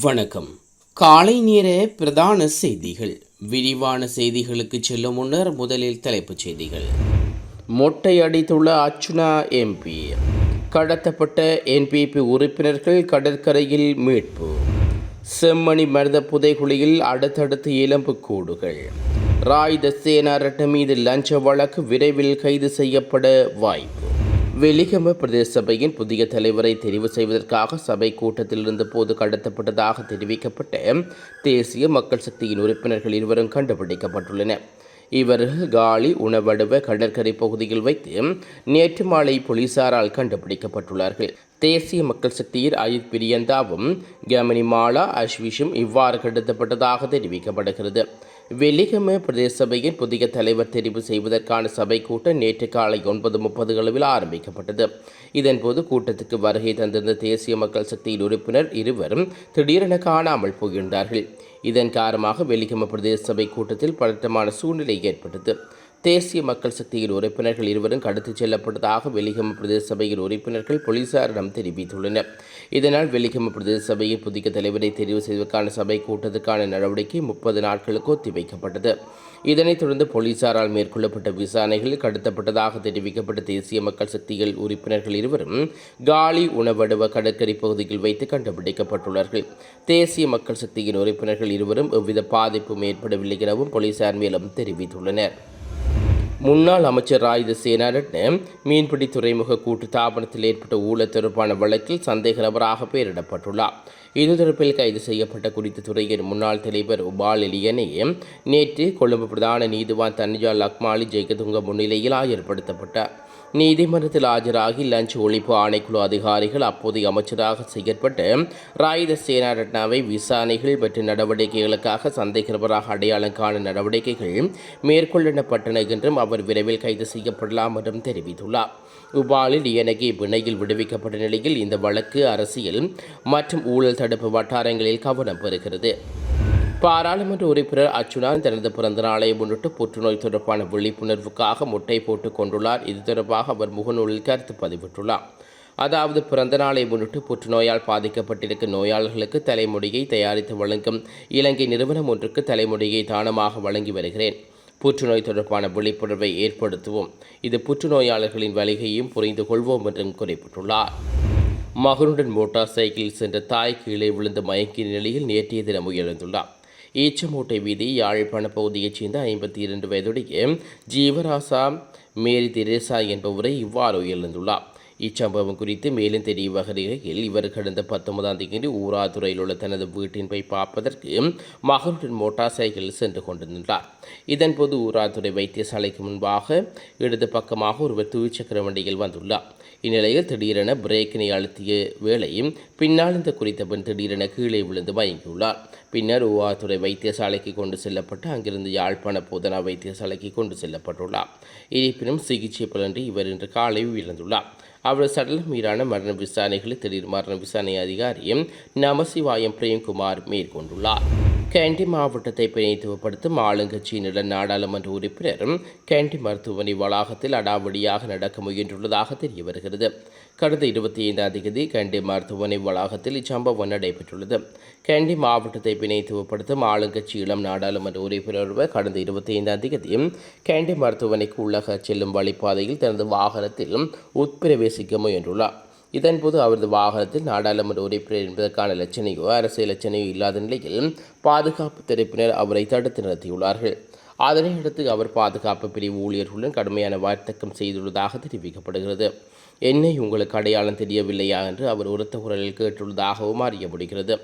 வணக்கம். காலை நேர பிரதான செய்திகள். விரிவான செய்திகளுக்கு செல்லும் முன்னர் முதலில் தலைப்புச் செய்திகள். மொட்டை அடித்துள்ள அர்ச்சுனா எம்பி கடத்தப்பட்ட என்பிபி உறுப்பினர்கள் கடற்கரையில் மீட்பு. செம்மணி மருத புதைகுழியில் அடுத்தடுத்து இளம்பு கூடுகள். ராய் தசேனா மீது லஞ்ச வழக்கு விரைவில் கைது செய்யப்பட வாய்ப்பு. வெலிகம பிரதேச சபையின் புதிய தலைவரை தெரிவு செய்வதற்காக சபை கூட்டத்தில் இருந்தபோது கடத்தப்பட்டதாக தெரிவிக்கப்பட்டு தேசிய மக்கள் சக்தியின் உறுப்பினர்கள் இருவரும் கண்டுபிடிக்கப்பட்டுள்ளனர். இவர்கள் காலி உணவடுவ கடற்கரை பகுதியில் வைத்து நேற்று மாலை போலீசாரால் கண்டுபிடிக்கப்பட்டுள்ளார்கள். தேசிய மக்கள் சக்தியின் அயுத் பிரியந்தாவும் கமனி மாலா அஸ்விஷும் இவ்வாறு கடத்தப்பட்டதாக தெரிவிக்கப்படுகிறது. வெலிகம பிரதேச சபையின் புதிய தலைவர் தெரிவு செய்வதற்கான சபை கூட்டம் நேற்று காலை ஒன்பது முப்பது அளவில் ஆரம்பிக்கப்பட்டது. இதன்போது கூட்டத்துக்கு வருகை தந்திருந்த தேசிய மக்கள் சக்தியின் உறுப்பினர் இருவரும் திடீரென காணாமல் போகின்றார்கள் இதன் காரணமாக வெலிகம பிரதேச சபை கூட்டத்தில் பதட்டமான சூழ்நிலை ஏற்பட்டது. தேசிய மக்கள் சக்தியின் உறுப்பினர்கள் இருவரும் கடத்திச் செல்லப்பட்டதாக வெலிகம பிரதேச சபையின் உறுப்பினர்கள் போலீசாரிடம் தெரிவித்துள்ளனர். இதனால் வெலிகம பிரதேச சபையின் புதிய தலைவரை தெரிவு செய்வதற்கான சபை கூட்டத்துக்கான நடவடிக்கை முப்பது நாட்களுக்கு ஒத்திவைக்கப்பட்டது. இதனைத் தொடர்ந்து போலீசாரால் மேற்கொள்ளப்பட்ட விசாரணைகளில் கடத்தப்பட்டதாக தெரிவிக்கப்பட்ட தேசிய மக்கள் சக்திகள் உறுப்பினர்கள் இருவரும் காலி உணவடுவ கடற்கரை பகுதியில் வைத்து கண்டுபிடிக்கப்பட்டுள்ளார்கள். தேசிய மக்கள் சக்தியின் உறுப்பினர்கள் இருவரும் எவ்வித பாதிப்பும் ஏற்படவில்லை எனவும் போலீசார் மேலும் தெரிவித்துள்ளனர். முன்னாள் அமைச்சர் ராயுத சேனாரட்ன மீன்பிடி துறைமுக கூட்டு தாபனத்தில் ஏற்பட்ட ஊழல் தொடர்பான வழக்கில் சந்தேக நபராக பெயரிடப்பட்டுள்ளார். இது தொடர்பில் கைது செய்யப்பட்ட குறித்த துறையின் முன்னாள் தலைவர் உபால் எலியனை நேற்று கொழும்பு பிரதான நீதிவான் தன்ஜா லக்மாலி ஜெயகதுங்க முன்னிலையில் ஆயர்படுத்தப்பட்டார் நீதிமன்றத்தில் ஆஜராகி லஞ்ச் ஒழிப்பு ஆணைக்குழு அதிகாரிகள் அப்போதைய அமைச்சராக செயற்பட்டு ராயுத சேனாரட்னாவை விசாரணைகள் மற்றும் நடவடிக்கைகளுக்காக சந்தேக அடையாளம் காணும் நடவடிக்கைகள் மேற்கொள்ளப்பட்டன என்றும் அவர் விரைவில் கைது செய்யப்படலாம் என்றும் தெரிவித்துள்ளார். உபாலில் இயனகி வினையில் விடுவிக்கப்பட்ட நிலையில் இந்த வழக்கு அரசியல் மற்றும் ஊழல் தடுப்பு வட்டாரங்களில் கவனம் பெறுகிறது. பாராளுமன்ற உறுப்பினர் அச்சுனான் தனது பிறந்த நாளை முன்னிட்டு புற்றுநோய் தொடர்பான விழிப்புணர்வுக்காக முட்டை போட்டுக் கொண்டுள்ளார். இது தொடர்பாக அவர் முகநூலில் கருத்து பதிவிட்டுள்ளார். அதாவது பிறந்த நாளை முன்னிட்டு புற்றுநோயால் பாதிக்கப்பட்டிருக்கும் நோயாளர்களுக்கு தலைமுடியை தயாரித்து வழங்கும் இலங்கை நிறுவனம் ஒன்றுக்கு தலைமுடியை தானமாக வழங்கி வருகிறேன். புற்றுநோய் தொடர்பான விழிப்புணர்வை ஏற்படுத்துவோம். இது புற்றுநோயாளர்களின் வலிகையும் புரிந்து கொள்வோம் என்றும் குறிப்பிட்டுள்ளார். மகனுடன் மோட்டார் சைக்கிளில் சென்ற தாய் கீழே விழுந்து மயக்கிய நிலையில் நேற்றைய தினம் உயர்ந்துள்ளார் ஈச்சமூட்டை வீதி யாழ்ப்பாண பகுதியைச் சேர்ந்த ஐம்பத்தி இரண்டு வயதுடைய ஜீவராசா மேரி தெரேசா என்பவரை இவ்வாறு உயிரிழந்துள்ளார் இச்சம்பவம் குறித்து மேலும் தெரிய வகையில் இவர் கடந்த பத்தொன்பதாம் தேதி ஊராதுறையில் உள்ள தனது வீட்டின் போய் பார்ப்பதற்கு மகனுடன் மோட்டார் சைக்கிளில் சென்று கொண்டிருந்தார். இதன்போது ஊராதுறை வைத்தியசாலைக்கு முன்பாக இடது பக்கமாக ஒருவர் துவிச்சக்கர வண்டியில் வந்துள்ளார். இந்நிலையில் திடீரென பிரேக்கினை அழுத்திய வேளையும் பின்னால் இந்த குறித்த பெண் திடீரென கீழே விழுந்து மயங்கியுள்ளார். பின்னர் ஊவாத்துறை வைத்தியசாலைக்கு கொண்டு செல்லப்பட்டு அங்கிருந்து யாழ்ப்பாண போதனா வைத்தியசாலைக்கு கொண்டு செல்லப்பட்டுள்ளார். இருப்பினும் சிகிச்சை பலன்றி இவர் இன்று காலை உயிரிழந்துள்ளார். அவரது சடலம் மீதான மரண விசாரணைகளை திடீர் மரண விசாரணை அதிகாரியும் நமசிவாயம் பிரேம்குமார் மேற்கொண்டுள்ளார். கேண்டி மாவட்டத்தை பிணைத்துவப்படுத்தும் ஆளுங்கட்சியினுடன் நாடாளுமன்ற உறுப்பினரும் கேண்டி மருத்துவமனை வளாகத்தில் அடாவடியாக நடக்க முயன்றுள்ளதாக தெரிய வருகிறது கடந்த இருபத்தி ஐந்தாம் தேதி கேண்டி மருத்துவமனை வளாகத்தில் இச்சம்பவம் நடைபெற்றுள்ளது. கேண்டி மாவட்டத்தை பிணைத்துவப்படுத்தும் ஆளுங்கட்சி இளம் நாடாளுமன்ற உறுப்பினர் ஒருவர் கடந்த இருபத்தி ஐந்தாம் தேதி கேண்டி மருத்துவமனைக்கு உள்ளக செல்லும் வழிப்பாதையில் தனது வாகனத்தில் உட்பிரவேசிக்க முயன்றுள்ளார். இதன்போது அவரது வாகனத்தில் நாடாளுமன்ற உறுப்பினர் என்பதற்கான லட்சணையோ அரசியல் லட்சணையோ இல்லாத நிலையில் பாதுகாப்பு தரப்பினர் அவரை தடுத்து நிறுத்தியுள்ளார்கள். அதனையடுத்து அவர் பாதுகாப்பு பிரிவு ஊழியர்களுடன் கடுமையான வார்த்தக்கம் செய்துள்ளதாக தெரிவிக்கப்படுகிறது. என்னை உங்களுக்கு அடையாளம் தெரியவில்லையா என்று அவர் உரத்த குரலில் கேட்டுள்ளதாகவும் அறிய முடிகிறது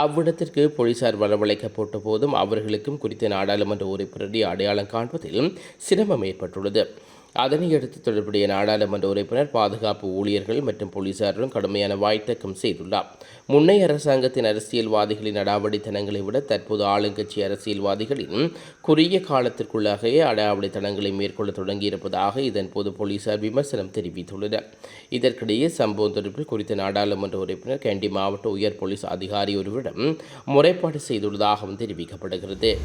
அவ்விடத்திற்கு போலீசார் வரவழைக்கப்பட்ட போதும் அவர்களுக்கும் குறித்த நாடாளுமன்ற உறுப்பினரை அடையாளம் காண்பதில் சிரமம் ஏற்பட்டுள்ளது. அதனையடுத்து தொடர்புடைய நாடாளுமன்ற உறுப்பினர் பாதுகாப்பு ஊழியர்கள் மற்றும் போலீசாருடன் கடுமையான வாய்த்தக்கம் செய்துள்ளார். முன்னைய அரசாங்கத்தின் அரசியல்வாதிகளின் அடாவடித்தனங்களை விட தற்போது ஆளுங்கட்சி அரசியல்வாதிகளின் குறுகிய காலத்திற்குள்ளாகவே அடாவடித்தனங்களை மேற்கொள்ள தொடங்கியிருப்பதாக இதன்போது போலீசார் விமர்சனம் தெரிவித்துள்ளனர். இதற்கிடையே சம்பவம் தொடர்பில் குறித்த நாடாளுமன்ற உறுப்பினர் கேண்டி மாவட்ட உயர் போலீஸ் அதிகாரி ஒருவரிடம் முறைப்பாடு செய்துள்ளதாகவும் தெரிவிக்கப்படுகிறது.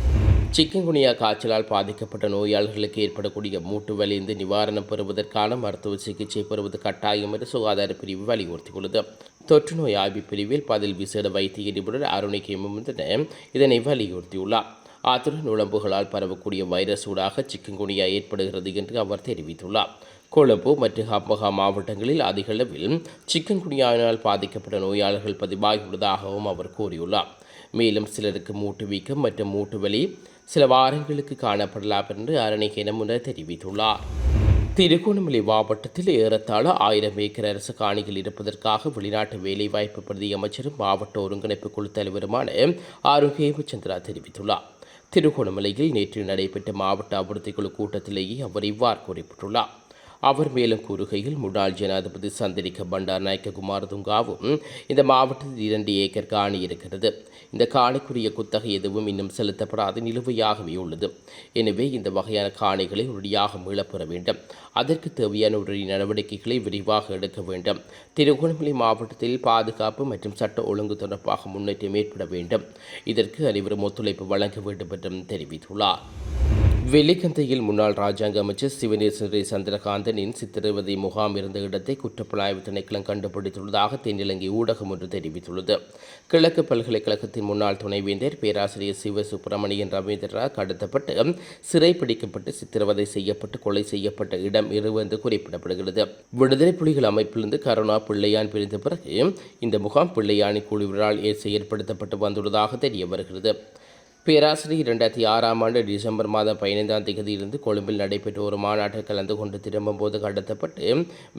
சிக்கன்குனியா காய்ச்சலால் பாதிக்கப்பட்ட நோயாளர்களுக்கு ஏற்படக்கூடிய மூட்டு வலிந்து நிவாரணம் பெறுவதற்கான மருத்துவ சிகிச்சை பெறுவது கட்டாயம் என்று சுகாதார பிரிவு வலியுறுத்தியுள்ளது. தொற்று நோய் ஆய்வு பிரிவில் பதில் விசேட வைத்திய நிபுணர் அருணிகை முமுந்தன இதனை வலியுறுத்தியுள்ளார். அத்துடன் உடம்புகளால் பரவக்கூடிய வைரஸ் ஊடாக சிக்கன்குனியா ஏற்படுகிறது என்று அவர் தெரிவித்துள்ளார். கொழும்பு மற்றும் ஹம்பகா மாவட்டங்களில் அதிகளவில் சிக்கன்குனியாவினால் பாதிக்கப்பட்ட நோயாளர்கள் பதிவாகியுள்ளதாகவும் அவர் கூறியுள்ளார். மேலும் சிலருக்கு மூட்டு வீக்கம் மற்றும் மூட்டு வலி சில வாரங்களுக்கு காணப்படலாம் என்று அரணிகேனமுனர் முன்னர் தெரிவித்துள்ளார். திருகோணமலை மாவட்டத்தில் ஏறத்தாழ ஆயிரம் ஏக்கர் அரசு காணிகள் இருப்பதற்காக வெளிநாட்டு வேலைவாய்ப்பு பிரதி அமைச்சரும் மாவட்ட ஒருங்கிணைப்பு குழு தலைவருமான ஆரோக்கிய ஹேமச்சந்திரா தெரிவித்துள்ளார். திருகோணமலையில் நேற்று நடைபெற்ற மாவட்ட அபிவிருத்தி குழு கூட்டத்திலேயே அவர் இவ்வாறு குறிப்பிட்டுள்ளார். அவர் மேலும் கூறுகையில் முன்னாள் ஜனாதிபதி சந்திரிக்க பண்டார் நாயக்க குமாரதுங்காவும் இந்த மாவட்டத்தில் இரண்டு ஏக்கர் காணி இருக்கிறது. இந்த காணிக்குரிய குத்தகை எதுவும் இன்னும் செலுத்தப்படாத நிலுவையாகவே உள்ளது. எனவே இந்த வகையான காணிகளை உடனடியாக மீளப்பெற வேண்டும். அதற்கு தேவையான உடனடி நடவடிக்கைகளை விரிவாக எடுக்க வேண்டும். திருகோணமலை மாவட்டத்தில் பாதுகாப்பு மற்றும் சட்ட ஒழுங்கு தொடர்பாக முன்னேற்றம் ஏற்பட வேண்டும். இதற்கு அனைவரும் ஒத்துழைப்பு வழங்க வேண்டும் என்றும் தெரிவித்துள்ளார். வெள்ளிக்கந்தையில் முன்னாள் ராஜாங்க அமைச்சர் சிவநேசரி சந்திரகாந்தனின் சித்திரவதை முகாம் இருந்த இடத்தை குற்றப்புலனாய்வு திணைக்களம் கண்டுபிடித்துள்ளதாக தென்னிலங்கை ஊடகம் ஒன்று தெரிவித்துள்ளது. கிழக்கு பல்கலைக்கழகத்தின் முன்னாள் துணைவேந்தர் பேராசிரியர் சிவ சுப்பிரமணியன் ரவீந்திரா கடத்தப்பட்டு சிறைப்பிடிக்கப்பட்டு சித்திரவதை செய்யப்பட்டு கொலை செய்யப்பட்ட இடம் இருவென்று குறிப்பிடப்படுகிறது. விடுதலை புலிகள் அமைப்பிலிருந்து கருணா பிள்ளையான் பிரிந்த பிறகு இந்த முகாம் பிள்ளையானி குழுவினரால் செயற்படுத்தப்பட்டு வந்துள்ளதாக தெரிய வருகிறது. பேராசிரியர் இரண்டாயிரத்தி ஆறாம் ஆண்டு டிசம்பர் மாதம் பதினைந்தாம் தேதியிலிருந்து கொழும்பில் நடைபெற்ற ஒரு மாநாட்டில் கலந்து கொண்டு திரும்பும்போது கடத்தப்பட்டு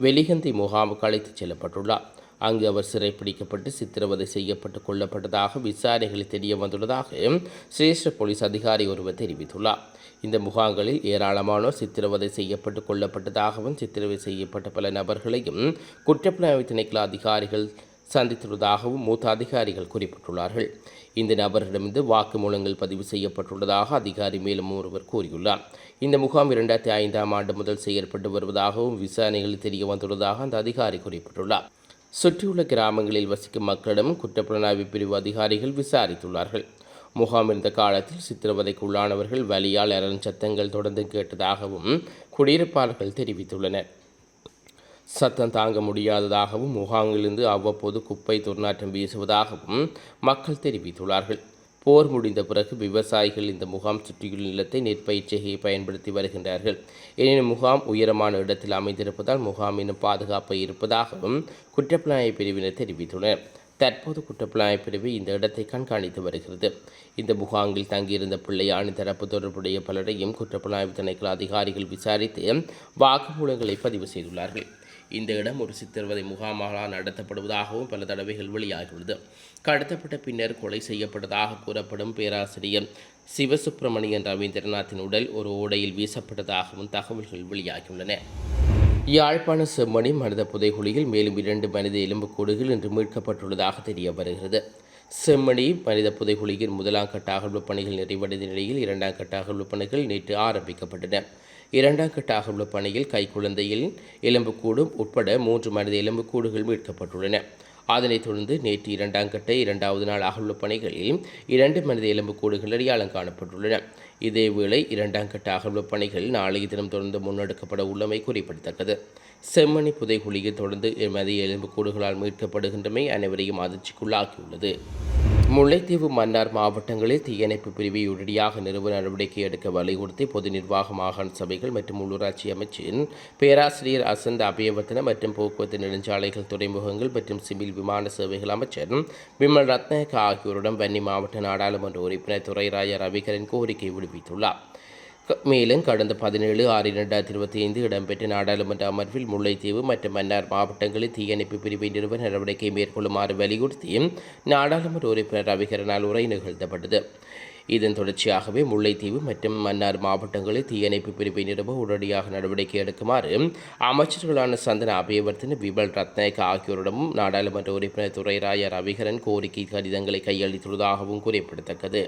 வெளிகந்தி முகாமுக்கு அழைத்துச் செல்லப்பட்டுள்ளார். அங்கு அவர் சிறைப்பிடிக்கப்பட்டு சித்திரவதை செய்யப்பட்டு கொல்லப்பட்டதாக விசாரணைகளில் தெரிய வந்துள்ளதாக சிரேஷ்ட போலீஸ் அதிகாரி ஒருவர் தெரிவித்துள்ளார். இந்த முகாம்களில் ஏராளமானோர் சித்திரவதை செய்யப்பட்டு கொல்லப்பட்டதாகவும் சித்திரவதை செய்யப்பட்ட பல நபர்களையும் குற்றப்புலனாய்வு திணைக்கள அதிகாரிகள் சந்தித்துள்ளதாகவும் மூத்த அதிகாரிகள் குறிப்பிட்டுள்ளார்கள். இந்த நபரிடமிருந்து வாக்குமூலங்கள் பதிவு செய்யப்பட்டுள்ளதாக அதிகாரி மேலும் ஒருவர் கூறியுள்ளார். இந்த முகாம் இரண்டாயிரத்தி ஐந்தாம் ஆண்டு முதல் செயற்பட்டு வருவதாகவும் விசாரணைகளில் தெரிய வந்துள்ளதாக அந்த அதிகாரி குறிப்பிட்டுள்ளார். சுற்றியுள்ள கிராமங்களில் வசிக்கும் மக்களிடம் குற்றப்புலனாய்வு பிரிவு அதிகாரிகள் விசாரித்துள்ளார்கள். முகாம் இருந்த காலத்தில் சித்திரவதைக்கு உள்ளானவர்கள் வலியால் அரண் சத்தங்கள் தொடர்ந்து கேட்டதாகவும் குடியிருப்பாளர்கள் தெரிவித்துள்ளனர். சத்தம் தாங்க முடியாததாகவும் முகாமிலிருந்து அவ்வப்போது குப்பை துர்நாற்றம் வீசுவதாகவும் மக்கள் தெரிவித்துள்ளார்கள். போர் முடிந்த பிறகு விவசாயிகள் இந்த முகாம் சுற்றியுள்ள நிலத்தை நெற்பயிற்சியை பயன்படுத்தி வருகின்றார்கள். எனினும் முகாம் உயரமான இடத்தில் அமைந்திருப்பதால் முகாம் இன்னும் பாதுகாப்பு இருப்பதாகவும் குற்றப்புலனாய்வு பிரிவினர் தெரிவித்துள்ளனர். தற்போது குற்றப்புலனாய்வு பிரிவு இந்த இடத்தை கண்காணித்து வருகிறது. இந்த முகாங்கில் தங்கியிருந்த பிள்ளையாணி தரப்பு தொடர்புடைய பலரையும் குற்றப்புலனாய்வு திணைக்கள அதிகாரிகள் விசாரித்து வாக்குமூலங்களை பதிவு செய்துள்ளார்கள். இந்த இடம் ஒரு சித்திரவதை முகாமாக நடத்தப்படுவதாகவும் பல தடவைகள் வெளியாகியுள்ளது. கடத்தப்பட்ட பின்னர் கொலை செய்யப்பட்டதாக கூறப்படும் பேராசிரியர் சிவசுப்பிரமணியன் ரவீந்திரநாத்தின் உடல் ஒரு ஓடையில் வீசப்பட்டதாகவும் தகவல்கள் வெளியாகியுள்ளன. யாழ்ப்பாண செம்மணி மனித புதைகுழியில் மேலும் இரண்டு மனித எலும்புக்கூடுகள் இன்று மீட்கப்பட்டுள்ளதாக தெரிய வருகிறது. செம்மணி மனித புதைகுழியின் முதலாம் கட்ட அகழ்வு பணிகள் நிறைவடைந்த நிலையில் இரண்டாம் கட்ட அகழ்வு பணிகள் நேற்று ஆரம்பிக்கப்பட்டன. இரண்டாம் கட்ட அகழ்வு பணியில் கைக்குழந்தையில் எலும்புக்கூடும் உட்பட மூன்று மனித எலும்புக்கூடுகள் மீட்கப்பட்டுள்ளன. அதனைத் தொடர்ந்து நேற்று இரண்டாம் கட்ட இரண்டாவது நாள் அகழ்வு பணிகளில் இரண்டு மனித எலும்புக்கூடுகள் அடையாளம் காணப்பட்டுள்ளன. இதேவேளை இரண்டாம் கட்ட அகழ்வு பணிகள் நாளைய தினம் தொடர்ந்து முன்னெடுக்கப்பட உள்ளமை குறிப்பிடத்தக்கது. செம்மணி புதைகுழியை தொடர்ந்து மதிய எலும்புக்கூடுகளால் மீட்கப்படுகின்றமை அனைவரையும் அதிர்ச்சிக்குள்ளாக்கியுள்ளது. முல்லைத்தீவு மன்னார் மாவட்டங்களில் தீயணைப்பு பிரிவை உடனடியாக நிறுவ நடவடிக்கை எடுக்க வலியுறுத்தி பொது நிர்வாக மாகாண சபைகள் மற்றும் உள்ளூராட்சி அமைச்சின் பேராசிரியர் அசந்த் அபயவர்த்தன மற்றும் போக்குவரத்து நெடுஞ்சாலைகள் துறைமுகங்கள் மற்றும் சிவில் விமான சேவைகள் அமைச்சர் விமல் ரத்னக ஆகியோருடன் வன்னி மாவட்ட நாடாளுமன்ற உறுப்பினர் துரைராய ரவிகரன் கோரிக்கை விடுவித்துள்ளார். மேலும் கடந்த பதினேழு ஆறு இரண்டாயிரத்தி இருபத்தி ஐந்து இடம்பெற்ற நாடாளுமன்ற அமர்வில் முல்லைத்தீவு மற்றும் மன்னார் மாவட்டங்களில் தீயணைப்பு பிரிவை நிறுவ நடவடிக்கை மேற்கொள்ளுமாறு வலியுறுத்தியும் நாடாளுமன்ற உறுப்பினர் ரவிகரனால் உரை நிகழ்த்தப்பட்டது. இதன் தொடர்ச்சியாகவே முல்லைத்தீவு மற்றும் மன்னார் மாவட்டங்களில் தீயணைப்பு பிரிவை நிறுவ உடனடியாக நடவடிக்கை எடுக்குமாறு அமைச்சர்களான சந்தன அபயவர்த்தன விபல் ரத்நாயக் ஆகியோரிடமும் நாடாளுமன்ற உறுப்பினர் துரைராய ரவிகரன் கோரிக்கை கடிதங்களை கையளித்துள்ளதாகவும் குறிப்பிடத்தக்கது.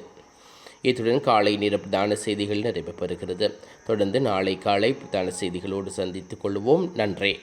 இத்துடன் காலை நேர பிரதான செய்திகள் நிறைவு பெறுகிறது. தொடர்ந்து நாளை காலை பிரதான செய்திகளோடு சந்தித்துக் கொள்வோம். நன்றி.